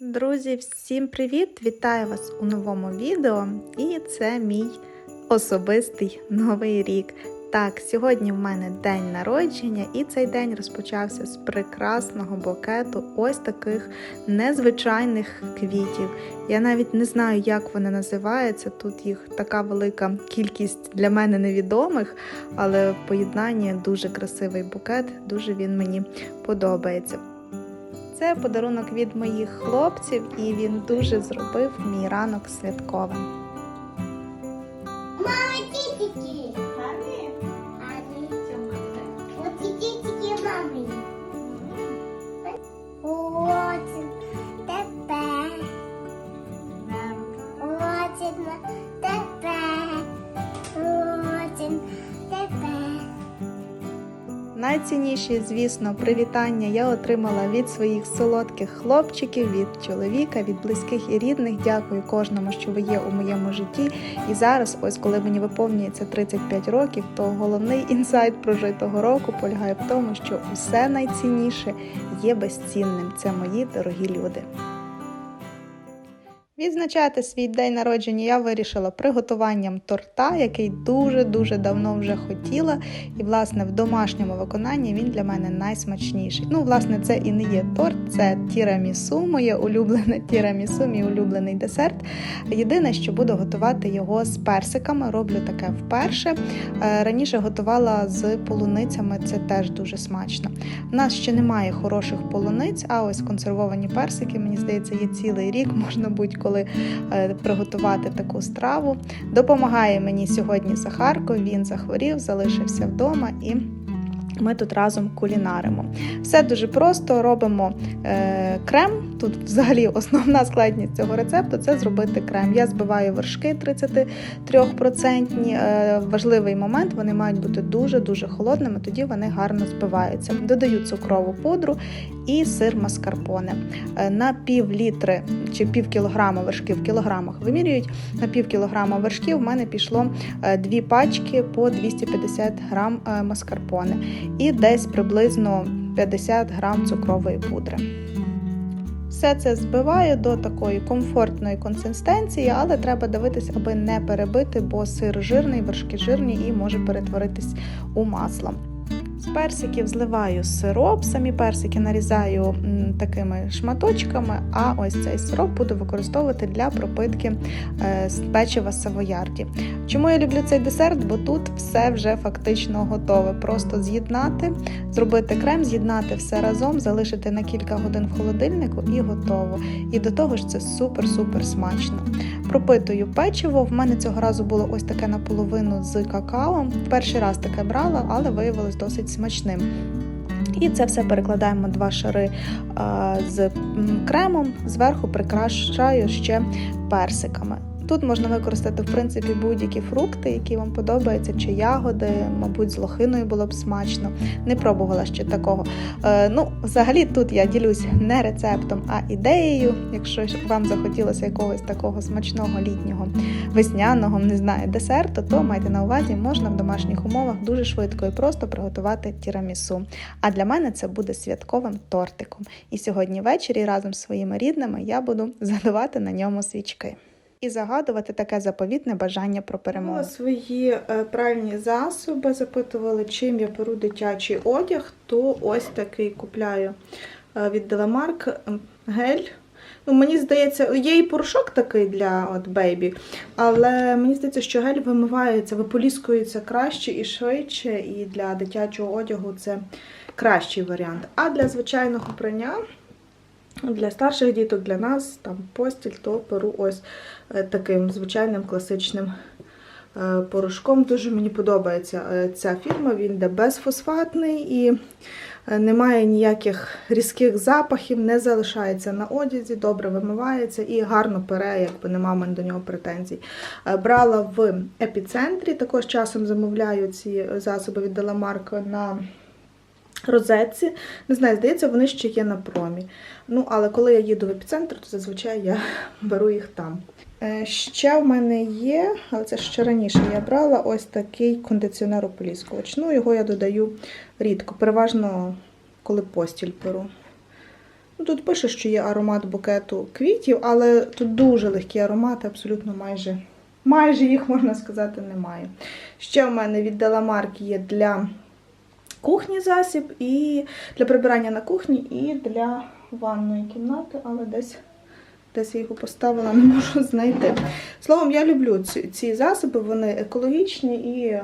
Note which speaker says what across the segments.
Speaker 1: Друзі, всім привіт! Вітаю вас у новому відео. І це мій особистий новий рік. Так, сьогодні в мене день народження, і цей день розпочався з прекрасного букету ось таких незвичайних квітів. Я навіть не знаю, як вони називаються. Тут їх така велика кількість для мене невідомих, але в поєднанні дуже красивий букет, дуже він мені подобається. Це подарунок від моїх хлопців, і він дуже зробив мій ранок святковим. Найцінніші, звісно, привітання я отримала від своїх солодких хлопчиків, від чоловіка, від близьких і рідних. Дякую кожному, що ви є у моєму житті. І зараз, ось коли мені виповнюється 35 років, то головний інсайт прожитого року полягає в тому, що усе найцінніше є безцінним. Це мої дорогі люди. Відзначати свій день народження я вирішила приготуванням торта, який дуже-дуже давно вже хотіла. І, власне, в домашньому виконанні він для мене найсмачніший. Ну, власне, це і не є торт, це тірамісу, моє улюблене тірамісу, мій улюблений десерт. Єдине, що буду готувати його з персиками, роблю таке вперше. Е, Раніше готувала з полуницями, це теж дуже смачно. У нас ще немає хороших полуниць, а ось консервовані персики, мені здається, є цілий рік, можна будь-коли е, приготувати таку страву. Допомагає мені сьогодні Захарко, він захворів, залишився вдома і. Ми тут разом кулінаримо. Все дуже просто робимо е, крем. Тут взагалі основна складність цього рецепту це зробити крем. Я збиваю вершки 33%. Е, важливий момент, вони мають бути дуже-дуже холодними, тоді вони гарно збиваються. Додаю цукрову пудру і сир маскарпоне. Е, на пів літри чи пів кілограма вершків в кілограмах вимірюють. На пів кілограма вершків в мене пішло е, дві пачки по 250 грам маскарпоне і десь приблизно 50 грам цукрової пудри. Все це збиваю до такої комфортної консистенції, але треба дивитися, аби не перебити, бо сир жирний, вершки жирні і може перетворитись у масло. З персиків зливаю сироп, самі персики нарізаю такими шматочками, а ось цей сироп буду використовувати для пропитки е, печива савоярді. Чому я люблю цей десерт? Бо тут все вже фактично готове. Просто з'єднати, зробити крем, з'єднати все разом, залишити на кілька годин в холодильнику і готово. І до того ж це супер-супер смачно. Пропитую печиво. В мене цього разу було ось таке наполовину з какао. Перший раз таке брала, але виявилось досить смачним. І це все перекладаємо два шари з кремом, зверху прикрашаю ще персиками. Тут можна використати в принципі будь-які фрукти, які вам подобаються, чи ягоди, мабуть, з лохиною було б смачно. Не пробувала ще такого. Е, ну, взагалі, тут я ділюсь не рецептом, а ідеєю. Якщо вам захотілося якогось такого смачного літнього весняного, не знаю, десерту, то майте на увазі, можна в домашніх умовах дуже швидко і просто приготувати тірамісу. А для мене це буде святковим тортиком. І сьогодні ввечері разом з своїми рідними я буду задавати на ньому свічки. І загадувати таке заповітне бажання про перемогу. Свої е, пральні засоби запитували, чим я беру дитячий одяг, то ось такий купляю е, від Деламарк гель. Ну, мені здається, є і порошок такий для от бейбі, але мені здається, що гель вимивається, виполіскується краще і швидше, і для дитячого одягу це кращий варіант. А для звичайного прання, для старших діток, для нас, там постіль, то беру ось е, таким звичайним класичним е, порошком. Дуже мені подобається е, ця фірма, він йде безфосфатний і немає ніяких різких запахів, не залишається на одязі, добре вимивається і гарно пере, якби нема мене до нього претензій. Брала в епіцентрі, також часом замовляю ці засоби від Деламарко на розетці. Не знаю, здається, вони ще є на промі. Ну, але коли я їду в епіцентр, то зазвичай я беру їх там. Е, Ще в мене є, але це ще раніше я брала ось такий кондиціонер ополіскувач. Ну, його я додаю рідко, переважно коли постіль беру. Ну, Тут пише, що є аромат букету квітів, але тут дуже легкі аромати, абсолютно майже, майже їх, можна сказати, немає. Ще в мене від Деламарк є для кухні засіб, і для прибирання на кухні, і для ванної кімнати, але десь, десь я його поставила, не можу знайти. Словом, я люблю ці, ці засоби, вони екологічні і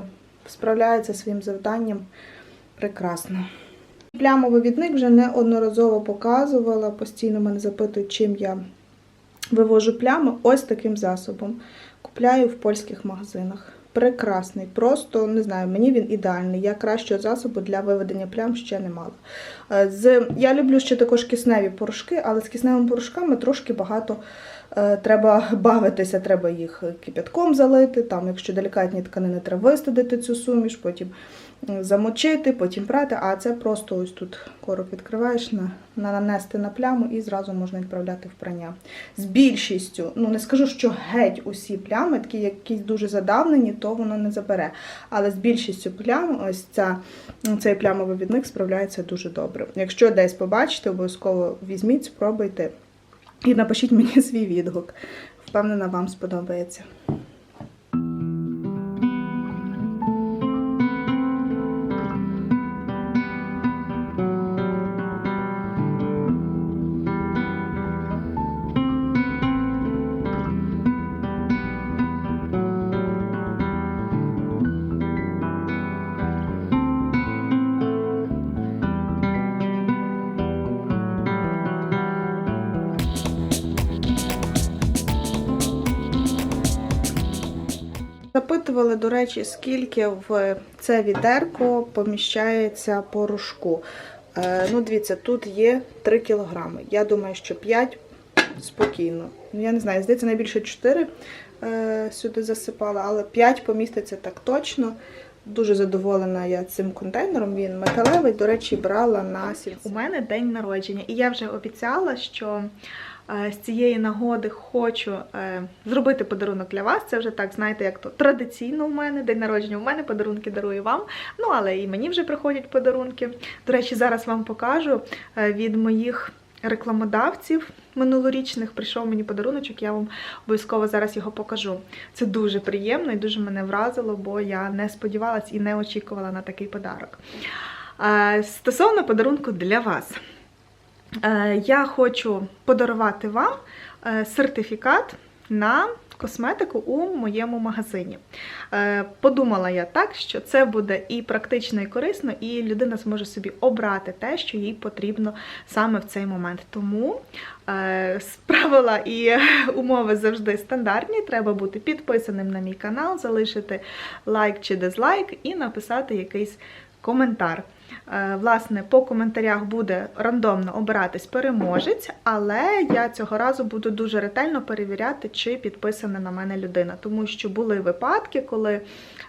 Speaker 1: справляються своїм завданням прекрасно. Плямовивідник вже неодноразово показувала, постійно мене запитують, чим я вивожу плями ось таким засобом. Купляю в польських магазинах. Прекрасний, просто не знаю, мені він ідеальний. Я кращого засобу для виведення плям ще не мала. Е, З, я люблю ще також кисневі порошки, але з кисневими порошками трошки багато е, треба бавитися, треба їх кипятком залити. Там, якщо делікатні тканини, треба вистудити цю суміш, потім замочити, потім прати. А це просто ось тут корок відкриваєш, на нанести на пляму і зразу можна відправляти в прання. З більшістю, ну не скажу, що геть усі плями, такі якісь дуже задавнені, то воно не забере. Але з більшістю плям, ось ця, цей плямовий відник справляється дуже добре. Якщо десь побачите, обов'язково візьміть, спробуйте і напишіть мені свій відгук. Впевнена, вам сподобається. Запитували, до речі, скільки в це відерко поміщається порошку. Е, ну, дивіться, тут є 3 кілограми. Я думаю, що 5 спокійно. Ну, я не знаю, здається, найбільше 4 е, сюди засипала, але 5 поміститься так точно. Дуже задоволена я цим контейнером. Він металевий, до речі, брала на сільці. У мене день народження, і я вже обіцяла, що з цієї нагоди хочу е, зробити подарунок для вас. Це вже так, знаєте, як то традиційно у мене. День народження у мене подарунки дарую вам. Ну, але і мені вже приходять подарунки. До речі, зараз вам покажу е, від моїх рекламодавців минулорічних прийшов мені подаруночок, я вам обов'язково зараз його покажу. Це дуже приємно і дуже мене вразило, бо я не сподівалась і не очікувала на такий подарок. Е, Стосовно подарунку для вас. Е, Я хочу подарувати вам е, сертифікат на косметику у моєму магазині. Е, Подумала я так, що це буде і практично, і корисно, і людина зможе собі обрати те, що їй потрібно саме в цей момент. Тому правила і умови завжди стандартні. Треба бути підписаним на мій канал, залишити лайк чи дизлайк і написати якийсь коментар. Е, Власне, по коментарях буде рандомно обиратись переможець, але я цього разу буду дуже ретельно перевіряти, чи підписана на мене людина. Тому що були випадки, коли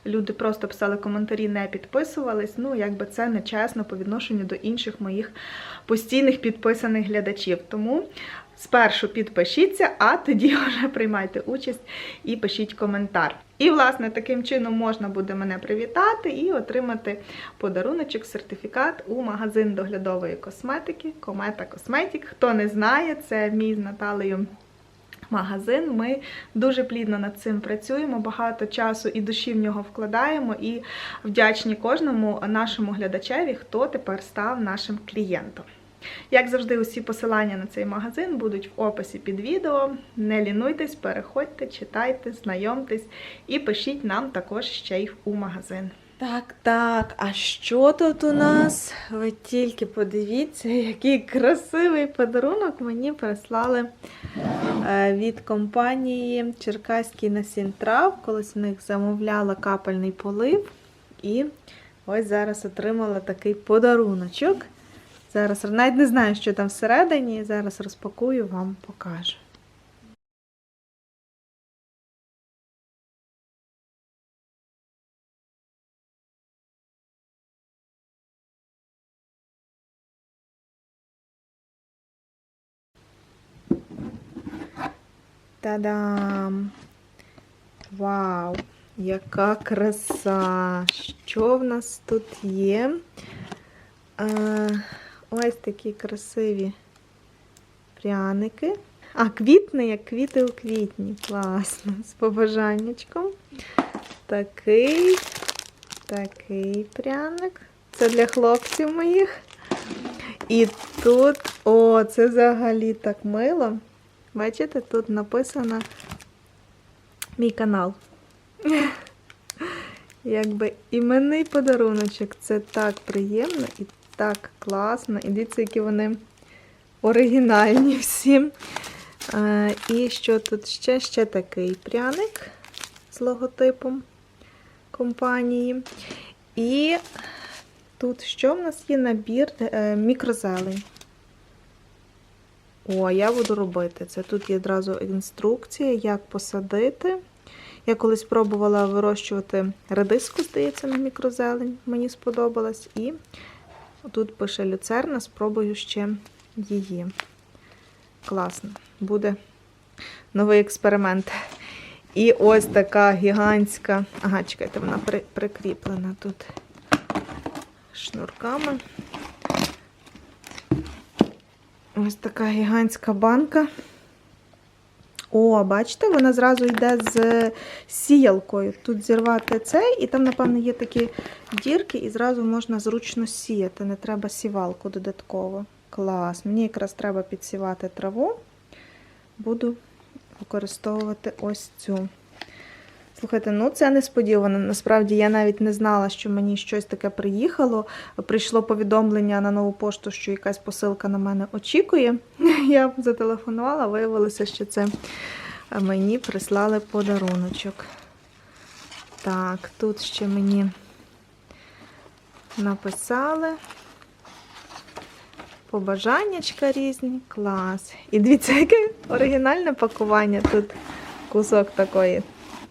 Speaker 1: люди просто писали коментарі, не підписувались. Ну, якби це нечесно по відношенню до інших моїх постійних підписаних глядачів. Тому спершу підпишіться, а тоді вже приймайте участь і пишіть коментар. І, власне, таким чином можна буде мене привітати і отримати подаруночок, сертифікат у магазин доглядової косметики Комета Косметік. Хто не знає, це мій з Наталею магазин. Ми дуже плідно над цим працюємо, багато часу і душі в нього вкладаємо, і вдячні кожному нашому глядачеві, хто тепер став нашим клієнтом. Як завжди, усі посилання на цей магазин будуть в описі під відео. Не лінуйтесь, переходьте, читайте, знайомтесь і пишіть нам також ще й у магазин.
Speaker 2: Так, так, а що тут у нас? Ви тільки подивіться, який красивий подарунок мені прислали е, від компанії Черкаський насінтрав. Колись в них замовляла капельний полив. І ось зараз отримала такий подаруночок. Зараз навіть не знаю, що там всередині. Зараз розпакую, вам покажу. Та-дам! Вау! Яка краса! Що в нас тут є? Ось такі красиві
Speaker 1: пряники. А, квітне, як квіти у квітні. Класно. З побажаннячком. Такий, такий пряник. Це для хлопців моїх. І тут, о, це взагалі так мило. Бачите, тут написано мій канал. Якби іменний подаруночок. Це так приємно і так класно. І дивіться, які вони оригінальні всі. Е, і що тут ще? Ще такий пряник з логотипом компанії. І тут що в нас є набір е, мікрозелень. О, я буду робити це. Тут є одразу інструкція, як посадити. Я колись пробувала вирощувати редиску, здається, на мікрозелень. Мені сподобалось. І тут пише люцерна, спробую ще її. Класно. Буде новий експеримент. І ось така гігантська. Ага, чекайте, вона при, прикріплена тут шнурками. Ось така гігантська банка. О, бачите, вона зразу йде з сіялкою. Тут зірвати цей, і там, напевно, є такі дірки, і зразу можна зручно сіяти. Не треба сівалку додатково. Клас. Мені якраз треба підсівати траву. Буду використовувати ось цю. Слухайте, ну це несподівано. Насправді я навіть не знала, що мені щось таке приїхало. Прийшло повідомлення на нову пошту, що якась посилка на мене очікує. Я зателефонувала, виявилося, що це мені прислали подаруночок. Так, тут ще мені написали побажаннячка різні. Клас. І дивіться, яке оригінальне пакування. Тут кусок такої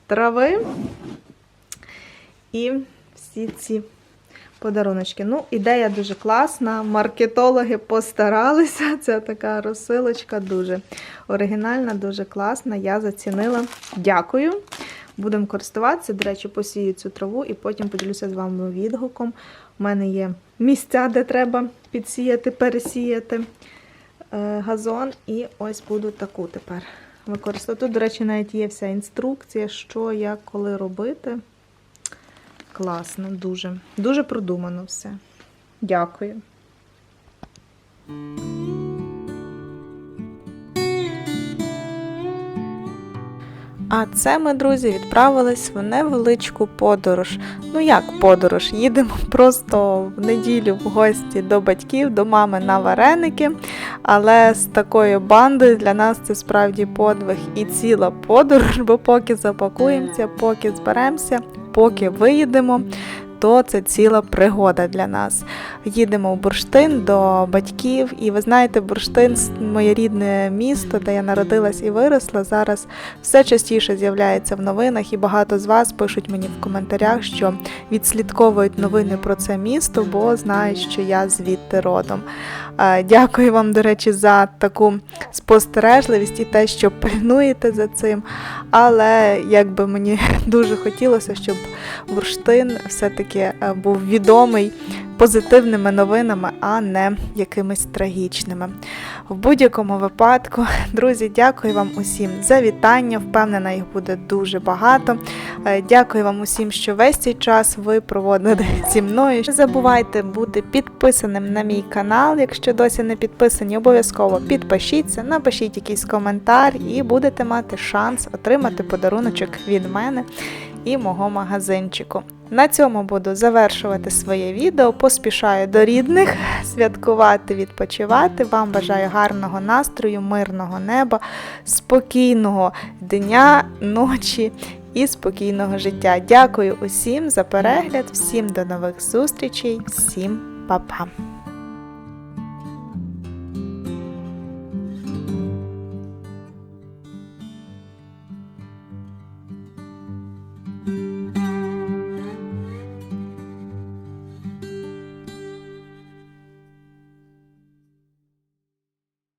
Speaker 1: трави. І всі ці подаруночки. Ну, ідея дуже класна. Маркетологи постаралися. Це така розсилочка дуже оригінальна, дуже класна. Я зацінила. Дякую. Будемо користуватися. До речі, посію цю траву і потім поділюся з вами відгуком. У мене є місця, де треба підсіяти, пересіяти е, газон. І ось буду таку тепер використовувати. Тут, до речі, навіть є вся інструкція, що, як, коли робити. Класно, дуже. Дуже продумано все. Дякую. А це ми, друзі, відправились в невеличку подорож. Ну як подорож? Їдемо просто в неділю в гості до батьків, до мами на вареники. Але з такою бандою для нас це справді подвиг і ціла подорож, бо поки запакуємося, поки зберемося, поки виїдемо. То це ціла пригода для нас. Їдемо в Бурштин до батьків, і ви знаєте, Бурштин моє рідне місто, де я народилась і виросла. Зараз все частіше з'являється в новинах, і багато з вас пишуть мені в коментарях, що відслідковують новини про це місто, бо знають, що я звідти родом. Дякую вам, до речі, за таку спостережливість і те, що пильнуєте за цим. Але якби мені дуже хотілося, щоб бурштин все-таки був відомий позитивними новинами, а не якимись трагічними. В будь-якому випадку, друзі, дякую вам усім за вітання. Впевнена, їх буде дуже багато. Дякую вам усім, що весь цей час ви проводили зі мною. Не забувайте бути підписаним на мій канал. Якщо досі не підписані, обов'язково підпишіться, напишіть якийсь коментар і будете мати шанс отримати подаруночок від мене і мого магазинчику. На цьому буду завершувати своє відео. Поспішаю до рідних, святкувати, відпочивати. Вам бажаю гарного настрою, мирного неба, спокійного дня, ночі і спокійного життя. Дякую усім за перегляд, всім до нових зустрічей, всім па-па!